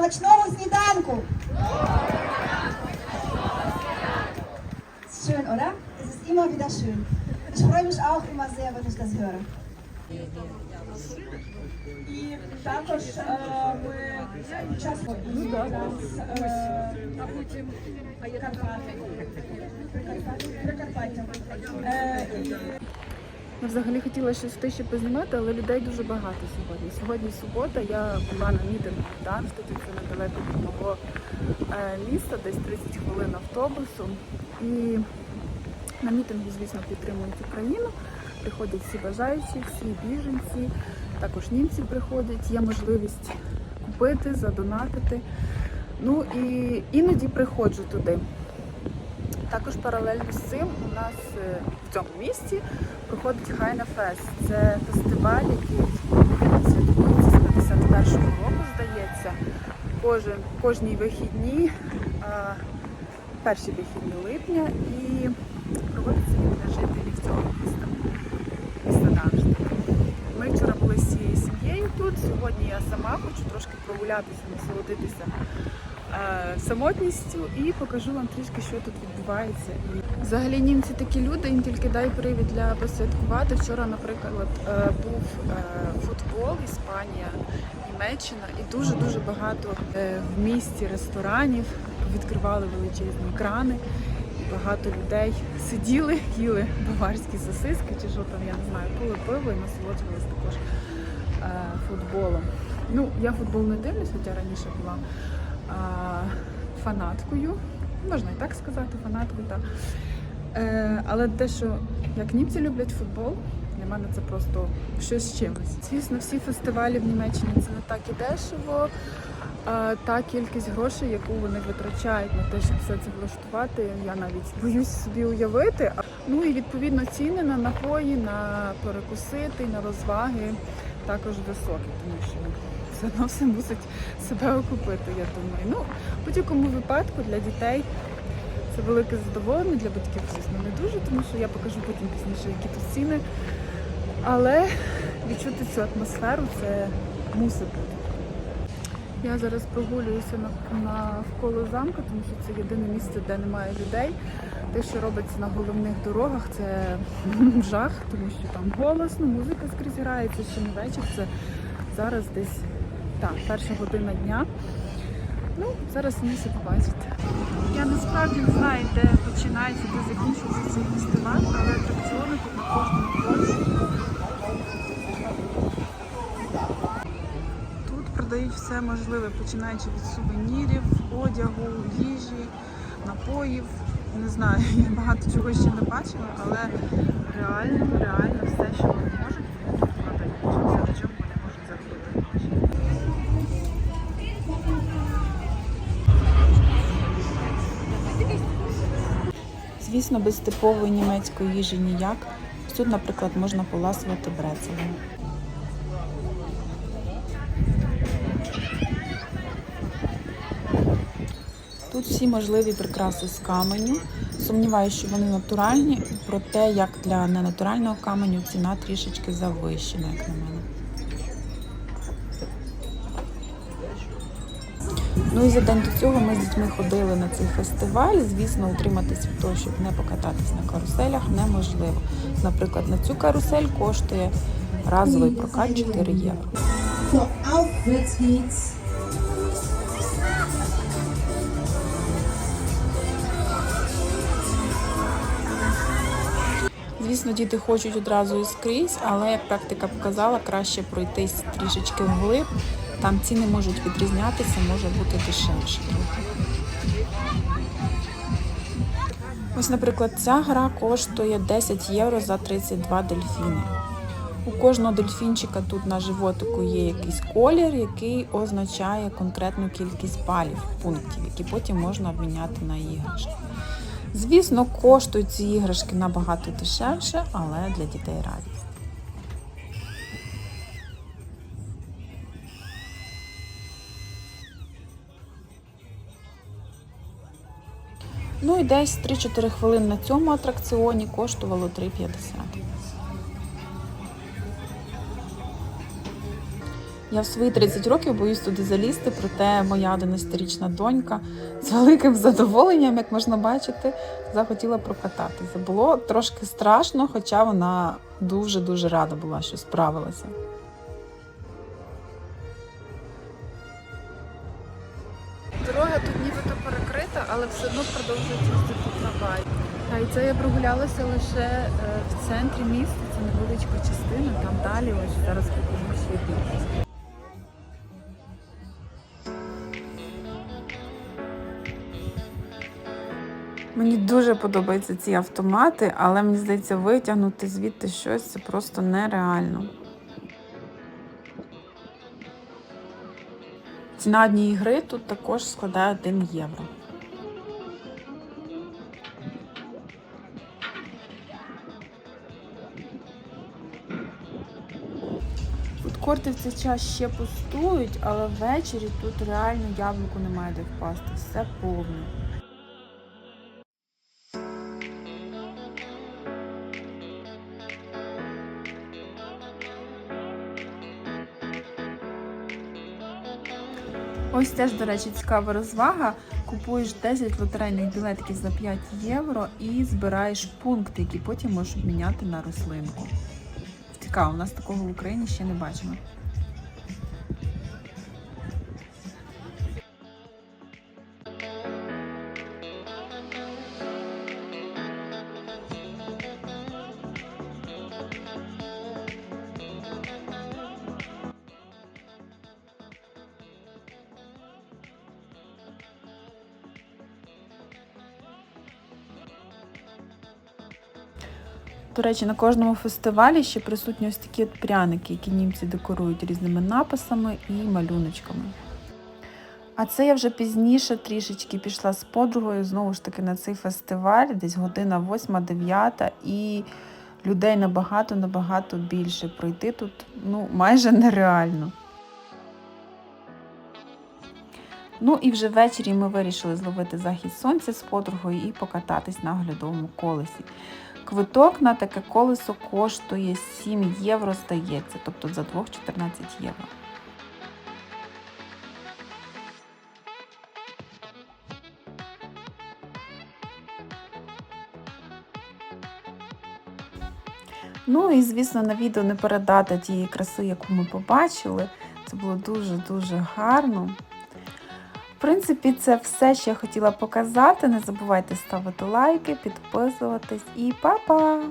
Смачного сніданку! Ist schön, oder? Es ist immer wieder schön. Ich freue mich auch immer sehr, wenn ich das höre. І також е, ми часто їдемо з е, Карпати. Прикарпаття. Ми взагалі хотіла щось втечі познімати, але людей дуже багато сьогодні. Сьогодні субота, я була на мітингу в Данштаті, це недалеко від мого е, міста, десь 30 хвилин автобусом. І на мітингу, звісно, підтримують Україну. Приходять всі бажаючі, всі біженці, також німці приходять. Є можливість купити, задонатити. Ну і іноді приходжу туди. Також паралельно з цим у нас е, в цьому місті проходить Хайна Фест. Це фестиваль, який святкується з 51-го року, здається. Кожен, кожні вихідні, перші вихідні липня, і проводиться він для жителів цього міста, міста Ми вчора були з цією сім'єю тут. Сьогодні я сама хочу трошки прогулятися, насолодитися самотністю і покажу вам трішки, що тут відбувається. Взагалі німці такі люди, їм тільки дай привід для посвяткувати. Вчора, наприклад, е, був е, футбол, Іспанія, Німеччина, і дуже дуже багато е, в місті ресторанів відкривали величезні екрани. І багато людей сиділи, їли баварські сосиски, чи що там, я не знаю, пили пиво і насолоджувалися також е, футболом. Ну, я футбол не дивлюсь, хоча раніше була фанаткою, можна і так сказати, фанаткою, так. Е, але те, що як німці люблять футбол, для мене це просто щось з чимось. Звісно, всі фестивалі в Німеччині це не так і дешево. Та кількість грошей, яку вони витрачають на те, щоб все це влаштувати, я навіть боюсь собі уявити. Ну і відповідно ціни на напої, на перекусити, на розваги також високі, тому що все одно все мусить себе окупити, я думаю. Ну, в будь-якому випадку для дітей це велике задоволення, для батьків, звісно, не дуже, тому що я покажу потім пізніше, які тут ціни. Але відчути цю атмосферу це мусить бути. Я зараз прогулююся навколо замку, тому що це єдине місце, де немає людей. Те, що робиться на головних дорогах, це жах, тому що там голосно, музика скрізь грається, ще не вечір. Це зараз десь так, перша година дня. Ну, зараз ви все побачите. Я насправді не знаю, де починається, де закінчується цей фестиваль, але атракціони тут на кожному кроці. Тут продають все можливе, починаючи від сувенірів, одягу, їжі, напоїв. Не знаю, я багато чого ще не бачила, але реально, реально все, що вони Звісно, без типової німецької їжі ніяк. Тут, наприклад, можна поласувати брецелем. Тут всі можливі прикраси з каменю. Сумніваюся, що вони натуральні, проте як для ненатурального каменю ціна трішечки завищена, як на мене. Ну і за день до цього ми з дітьми ходили на цей фестиваль. Звісно, утриматись від того, щоб не покататись на каруселях, неможливо. Наприклад, на цю карусель коштує разовий прокат 4 євро. Звісно, діти хочуть одразу і скрізь, але як практика показала, краще пройтись трішечки вглиб. Там ціни можуть відрізнятися, може бути дешевше. Ось, наприклад, ця гра коштує 10 євро за 32 дельфіни. У кожного дельфінчика тут на животику є якийсь колір, який означає конкретну кількість балів, пунктів, які потім можна обміняти на іграшки. Звісно, коштують ці іграшки набагато дешевше, але для дітей радість. Ну і десь 3-4 хвилини на цьому атракціоні коштувало 3,50. Я в свої 30 років боюсь туди залізти, проте моя 11-річна донька з великим задоволенням, як можна бачити, захотіла прокататися. Було трошки страшно, хоча вона дуже-дуже рада була, що справилася. Дорога тут нібито перекрита, але все одно продовжують їздити трамвай. А і це я прогулялася лише е, в центрі міста, це невеличка частина, там далі ось зараз покажу ще більше. Мені дуже подобаються ці автомати, але мені здається, витягнути звідти щось це просто нереально. Ціна однієї гри тут також складає 1 євро. Фудкорти в цей час ще пустують, але ввечері тут реально яблуку немає де впасти. Все повне. Ось теж, до речі, цікава розвага. Купуєш 10 лотерейних білетків за 5 євро і збираєш пункти, які потім можеш обміняти на рослинку. Цікаво, у нас такого в Україні ще не бачимо. До речі, на кожному фестивалі ще присутні ось такі от пряники, які німці декорують різними написами і малюночками. А це я вже пізніше трішечки пішла з подругою знову ж таки на цей фестиваль, десь година 8-9, і людей набагато-набагато більше. Пройти тут ну, майже нереально. Ну і вже ввечері ми вирішили зловити захід сонця з подругою і покататись на оглядовому колесі. Квиток на таке колесо коштує 7 євро, здається, тобто за двох 14 євро. Ну і звісно, на відео не передати тієї краси, яку ми побачили. Це було дуже-дуже гарно. В принципі, це все, що я хотіла показати. Не забувайте ставити лайки, підписуватись і па-па!